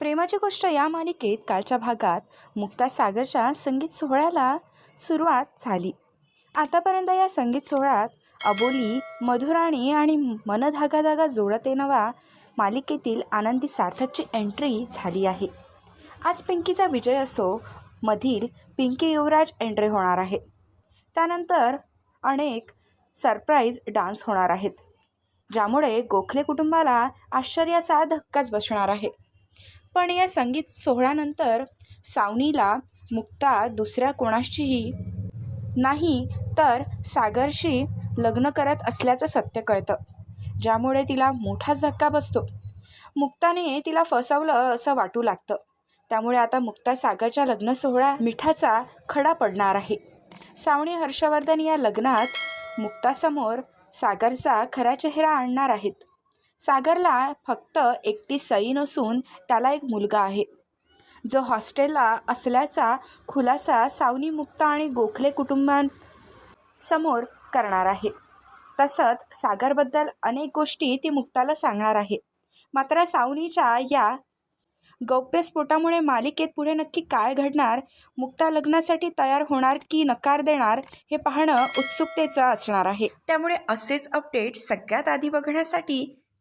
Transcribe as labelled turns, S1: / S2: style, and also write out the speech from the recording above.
S1: प्रेमाची गोष्ट या मालिकेत कालच्या भागात मुक्ता सागरच्या संगीत सोहळ्याला सुरुवात झाली. आतापर्यंत या संगीत सोहळ्यात अबोली मधुराणी आणि मन धागा धागा जोडते नवा मालिकेतील आनंदी सार्थकची एंट्री झाली आहे. आज पिंकीचा विजय असो मधील पिंकी युवराज एंट्री होणार आहे. त्यानंतर अनेक सरप्राईज डान्स होणार आहेत ज्यामुळे गोखले कुटुंबाला आश्चर्याचा धक्काच बसणार आहे. पण या संगीत सोहळ्यानंतर सावनीला मुक्ता दुसऱ्या कोणाशीही नाही तर सागरशी लग्न करत असल्याचं सत्य कळतं ज्यामुळे तिला मोठाच धक्का बसतो. मुक्ताने तिला फसवलं असं वाटू लागतं. त्यामुळे आता मुक्ता सागरच्या लग्न सोहळा मिठाचा खडा पडणार आहे. सावणी हर्षवर्धन या लग्नात मुक्तासमोर सागरचा खरा चेहरा आणणार आहेत. सागरला फक्त एकटी सई नसून त्याला एक मुलगा आहे. जो हॉस्टेलला असल्याचा खुलासा सावनी मुक्ता आणि गोखले कुटुंबांसमोर करणार आहे. तसंच सागरबद्दल अनेक गोष्टी ती मुक्ताला सांगणार आहे. मात्र सावनीच्या या गौप्यस्फोटामुळे मालिकेत पुढे नक्की काय घडणार मुक्ता लग्नासाठी तयार होणार की नकार देणार हे पाहणं उत्सुकतेचं असणार आहे. त्यामुळे असेच अपडेट सगळ्यात आधी बघण्यासाठी